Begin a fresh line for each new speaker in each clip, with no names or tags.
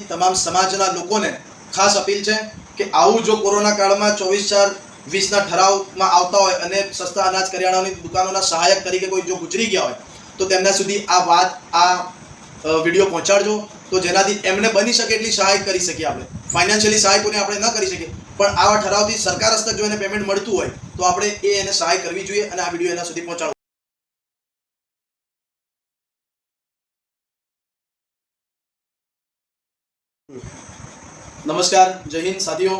તમામ સમાજના લોકોને ખાસ અપીલ છે કે આવું જો કોરોના કાળમાં ચોવીસ ચાર વીસના ઠરાવમાં આવતા હોય અને સસ્તા અનાજ કરિયાણાની દુકાનોના સહાયક તરીકે કોઈ જો ગુજરી ગયા હોય, તો તેમના સુધી આ વાત, આ વીડિયો પહોંચાડજો. તો જેનાથી એમને બની શકે એટલી સહાય કરી શકીએ આપણે. ફાઇનાન્શિયલી સહાય કોઈને આપણે ન કરી શકીએ, પણ આવા ઠરાવથી સરકાર હસ્તક જો એને પેમેન્ટ મળતું હોય, તો આપણે એ એને સહાય કરવી જોઈએ અને આ વીડિયો એના સુધી પહોંચાડવો. નમસ્કાર, જય હિન્દ સાથીઓ.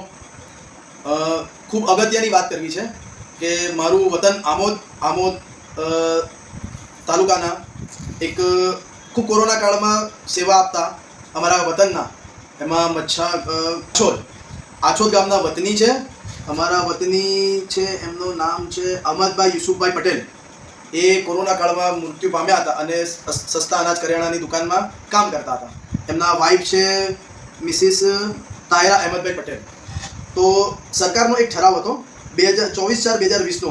ખૂબ અગત્યની વાત કરવી છે કે મારું વતન આમોદ આમોદ તાલુકાના એક, ખૂબ કોરોના કાળમાં સેવા આપતા અમારા વતનના, એમાં મચ્છા આછોદ. આછોદ ગામના વતની છે. અમારા વતની છે, એમનું નામ છે અહમદભાઈ યુસુફભાઈ પટેલ. એ કોરોના કાળમાં મૃત્યુ પામ્યા હતા અને સસ્તા અનાજ કરિયાણાની દુકાનમાં કામ કરતા હતા. એમના વાઈફ છે મિસિસ તાયરા અહેમદભાઈ પટેલ. તો સરકારનો એક ઠરાવ હતો બે હજાર ચોવીસ ચાર બે હજાર વીસનો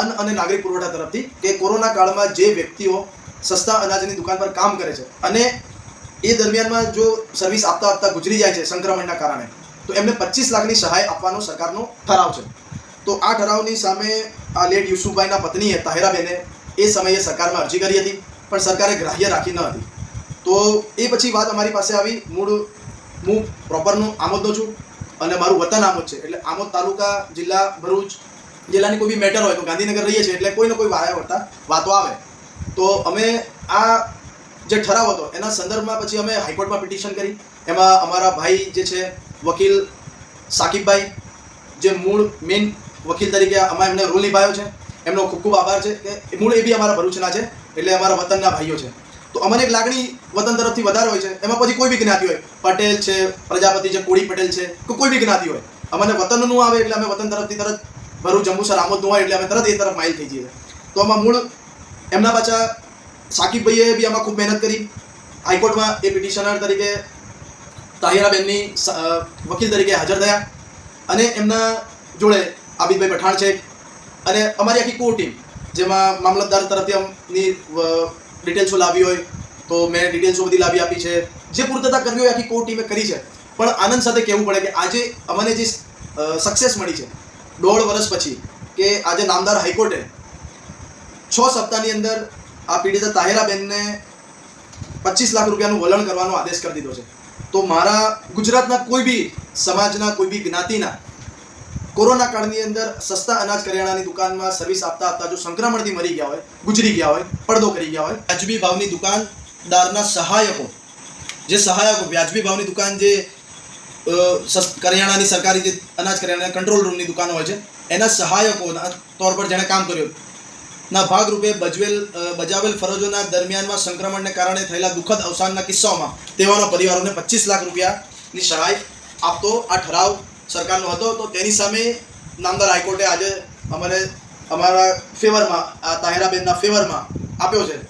અન્ન અને નાગરિક પુરવઠા તરફથી કે કોરોના કાળમાં જે વ્યક્તિઓ સસ્તા અનાજની દુકાન પર કામ કરે છે અને એ દરમિયાનમાં જો સર્વિસ આપતા આપતા ગુજરી જાય છે સંક્રમણના કારણે, તો એમને પચીસ લાખની સહાય આપવાનો સરકારનો ઠરાવ છે. તો આ ઠરાવની સામે આ લેટ યુસુફભાઈના પત્નીએ તાહેરાબેને એ સમયે સરકારમાં અરજી કરી હતી, પણ સરકારે ગ્રાહ્ય રાખી ન હતી. તો એ પછી વાત અમારી પાસે આવી. મૂળ હું પ્રોપરનું આમોદનો છું અને મારું વતન આમોદ છે. એટલે આમોદ તાલુકા જિલ્લા ભરૂચ જિલ્લાની કોઈ બી મેટર હોય તો ગાંધીનગર રહીએ છીએ એટલે કોઈ ને કોઈ વાયા વળતા વાતો આવે. તો અમે આ જે ઠરાવ હતો એના સંદર્ભમાં પછી અમે હાઈકોર્ટમાં પિટિશન કરી. એમાં અમારા ભાઈ જે છે, વકીલ સાકિબભાઈ, જે મૂળ મેઇન વકીલ તરીકે અમારે એમને રોલ નિભાવ્યો છે. એમનો ખૂબ ખૂબ આભાર છે કે મૂળ એ બી અમારા ભરૂચના છે. એટલે અમારા વતનના ભાઈઓ છે. તો અમને એક લાગણી વતન તરફથી વધારે હોય છે. એમાં પછી કોઈ બી જ્ઞાતિ હોય. પટેલ છે, પ્રજાપતિ છે, કોળી પટેલ છે કે કોઈ બી જ્ઞાતિ હોય. અમને વતનનું આવે એટલે અમે વતન તરફથી તરત ભરૂચ જંબુસર આમોદનું હોય એટલે અમે તરત એ તરફ માઇલ થઈ જઈએ. તો આમાં મૂળ એમના પાછા સાકિબભાઈએ બી આમાં ખૂબ મહેનત કરી. હાઈકોર્ટમાં એ પિટિશનર તરીકે તાહિરાબેનની વકીલ તરીકે હાજર થયા. અને એમના જોડે આબિદભાઈ પઠાણ છે અને અમારી આખી કોર ટીમ જેમાં મામલતદાર તરફથી અમની ડિટેલ્સો લાવી હોય તો મેં ડિટેલ્સો બધી લાવી આપી છે. જે પૂર્તતા કરવી હોય આખી કોર ટીમે કરી છે. પણ આનંદ સાથે કહેવું પડે કે આજે અમને જે સક્સેસ મળી છે, દોઢ વર્ષ પછી કે આજે નામદાર હાઈકોર્ટે છ સપ્તાહની અંદર આ પીડિતા તાહેરાબેનને પચીસ લાખ રૂપિયાનું વલણ કરવાનો આદેશ કરી દીધો છે. તો મારા ગુજરાતના કોઈ બી સમાજના કોઈ બી જ્ઞાતિના કોરોના કાળની અંદર સસ્તા અનાજ કરિયાણાની દુકાનમાં સર્વિસ આપતા આપતા જો સંક્રમણથી મરી ગયા હોય, ગુજરી ગયા હોય, પડદો કરી ગયા હોય, વ્યાજબી ભાવની દુકાનદારના સહાયકો, જે સહાયકો, વ્યાજબી ભાવની દુકાન જે કરિયાણાની સરકારી જે અનાજ કરિયાણા કંટ્રોલ રૂમની દુકાનો હોય છે, એના સહાયકોના તોર પર જેણે કામ કર્યું, ના ભાગરૂપે બજવેલ બજાવેલ ફરજોના દરમિયાનમાં સંક્રમણને કારણે થયેલા દુઃખદ અવસાનના કિસ્સાઓમાં તેઓના પરિવારોને પચીસ લાખ રૂપિયાની સહાય આપતો આ ઠરાવ સરકારનો હતો, તો તેની સામે નામદાર હાઈકોર્ટે આજે અમને અમારા ફેવરમાં, આ તાહેરાબેનના ફેવરમાં આપ્યો છે.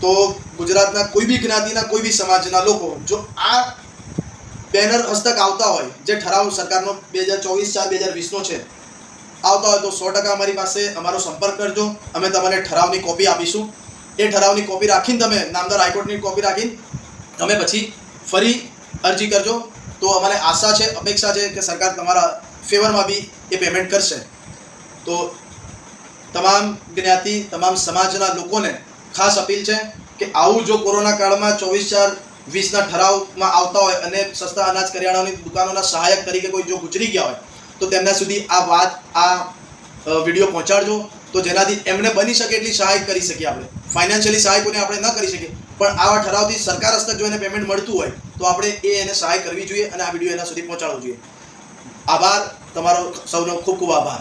તો ગુજરાતના કોઈ બી જ્ઞાતિના, કોઈ બી સમાજના લોકો, જો આ બેનર હસ્તક આવતા હોય, જે ઠરાવ સરકારનો બે હજાર ચોવીસ ચાર, બે હજાર વીસનો છે, આવતા હોય તો સો ટકા અમારી પાસે અમારો સંપર્ક કરજો. અમે તમને ઠરાવની કોપી આપીશું. એ ઠરાવની કોપી રાખીને તમે નામદાર હાઈકોર્ટની કોપી રાખીને તમે પછી ફરી અરજી કરજો. તો અમારે આશા છે, અપેક્ષા છે કે સરકાર તમારા ફેવરમાં બી એ પેમેન્ટ કરશે. તો તમામ જ્ઞાતિ, તમામ સમાજના લોકોને ખાસ અપીલ છે કે આવું જો કોરોના કાળમાં ચોવીસ ચાર વીસના ઠરાવમાં આવતા હોય અને સસ્તા અનાજ કરિયાણાની દુકાનોના સહાયક તરીકે કોઈ જો ગુજરી ગયા હોય, તો તેમના સુધી આ વાત, આ વીડિયો પહોંચાડજો. તો જેનાથી એમને બની શકે એટલી સહાય કરી શકીએ આપણે. ફાઇનાન્શિયલી સહાય કોઈને આપણે ન કરી શકીએ. પણ આવા ઠરાવથી સરકાર હસ્તક જો એને પેમેન્ટ મળતું હોય, તો આપણે એ એને સહાય કરવી જોઈએ અને આ વીડિયો એના સુધી પહોંચાડવો જોઈએ. આભાર. તમારો સૌનો ખૂબ ખૂબ આભાર.